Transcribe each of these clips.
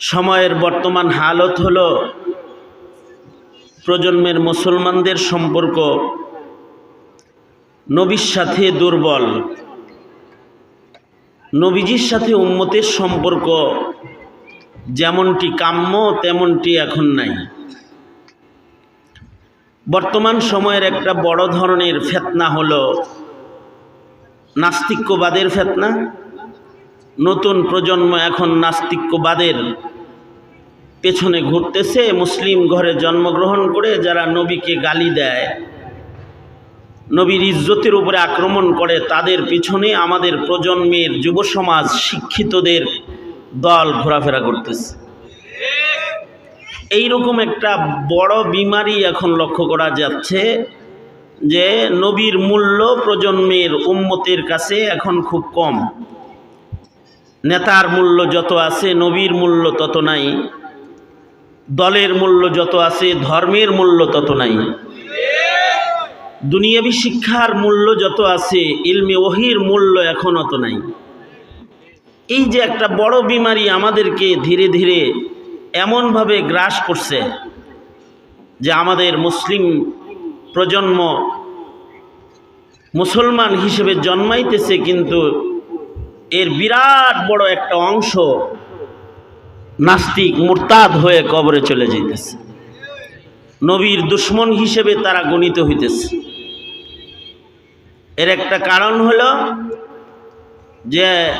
সময়ের বর্তমান হালত হলো প্রজন্মের মুসলমানদের সম্পর্ক নবীর সাথে দুর্বল, নবীজির সাথে উম্মতের সম্পর্ক যেমনটি কাম্য, তেমনটি এখন নাই। বর্তমান সময়ের একটা বড় ধরনের ফেতনা হলো নাস্তিক্যবাদের ফেতনা। নতুন প্রজন্ম এখন নাস্তিক্যবাদের পেছনে ঘুরতেছে, মুসলিম ঘরে জন্মগ্রহণ করে যারা নবীকে গালি দেয়, নবীর ইজ্জতের উপরে আক্রমণ করে, তাদের পিছনে আমাদের প্রজন্মের যুব সমাজ শিক্ষিতদের দল ঘোরাফেরা করতেছে। এইরকম একটা বড় বিমারি এখন লক্ষ্য করা যাচ্ছে যে নবীর মূল্য প্রজন্মের উম্মতের কাছে এখন খুব কম। নেতার মূল্য যত আছে, নবীর মূল্য তত নাই, দলের মূল্য যত আছে, ধর্মের মূল্য তত নাই। দুনিয়াবী শিক্ষার মূল্য যত আছে, ইলমে ওহির মূল্য এখন অত নাই। এই যে একটা বড় বিমারি আমাদেরকে ধীরে ধীরে এমনভাবে গ্রাস করছে যে আমাদের মুসলিম প্রজন্ম মুসলমান হিসেবে জন্মাইতেছে, কিন্তু এর বিরাট বড় একটা অংশ নাস্তিক মুরতাদ হয়ে কবরে চলে যেতেছে নবীর দুশ্মন হিসেবে তারা গণিত হইতেছে। এর একটা কারণ হলো যে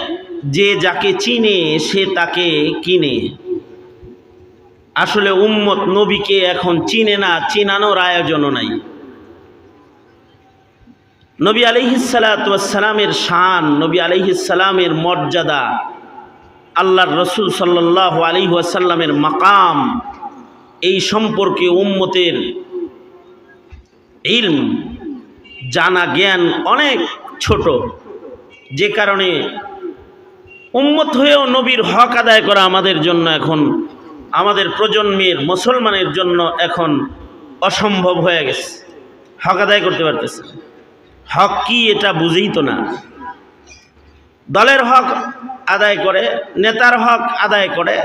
যে যাকে চিনে, সে তাকে কিনে। আসলে উম্মত নবীকে এখন চিনে না, চিনানোর আয়োজনও নাই। নবী আলিহিসালামের শান, নবী আলিহিসালামের মর্যাদা, আল্লাহর রসুল সাল্লাহ আলী ওয়াসাল্লামের মাকাম, এই সম্পর্কে উম্মতের ইলম, জানা জ্ঞান অনেক ছোট যে কারণে উম্মত হয়েও নবীর হক আদায় করা আমাদের জন্য এখন, আমাদের প্রজন্মের, মুসলমানের জন্য এখন অসম্ভব হয়ে গেছে হক আদায় করতে পারতেছে। হক কি এটা বুঝেই তো না। দলের হক আদায় করে, নেতার হক আদায় করে,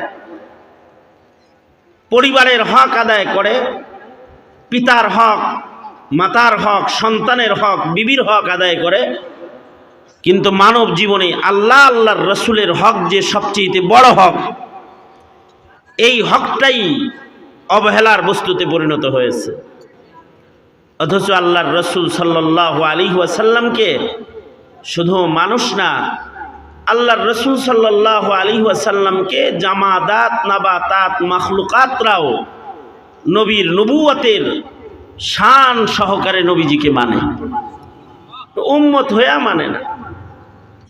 পরিবারের হক আদায় করে, পিতার হক, মাতার হক, সন্তানের হক, বিবির হক আদায় করে। কিন্তু মানব জীবনে আল্লাহ আল্লাহর রসুলের হক যে সবচেয়ে বড় হক, এই হকটাই অবহেলার বস্তুতে পরিণত হয়েছে। অথচ আল্লাহর রসুল সাল্লাহ আলী ওয়াসাল্লামকে শুধু মানুষ না, আল্লাহর রসুল সাল্লাহ আলী ওয়াসাল্লামকে জামাদাত, নাবাতাত, মাখলুকাতরাও নবীর নবুয়তের শান সহকারে নবীজিকে মানে। উম্মত হইয়া মানে না।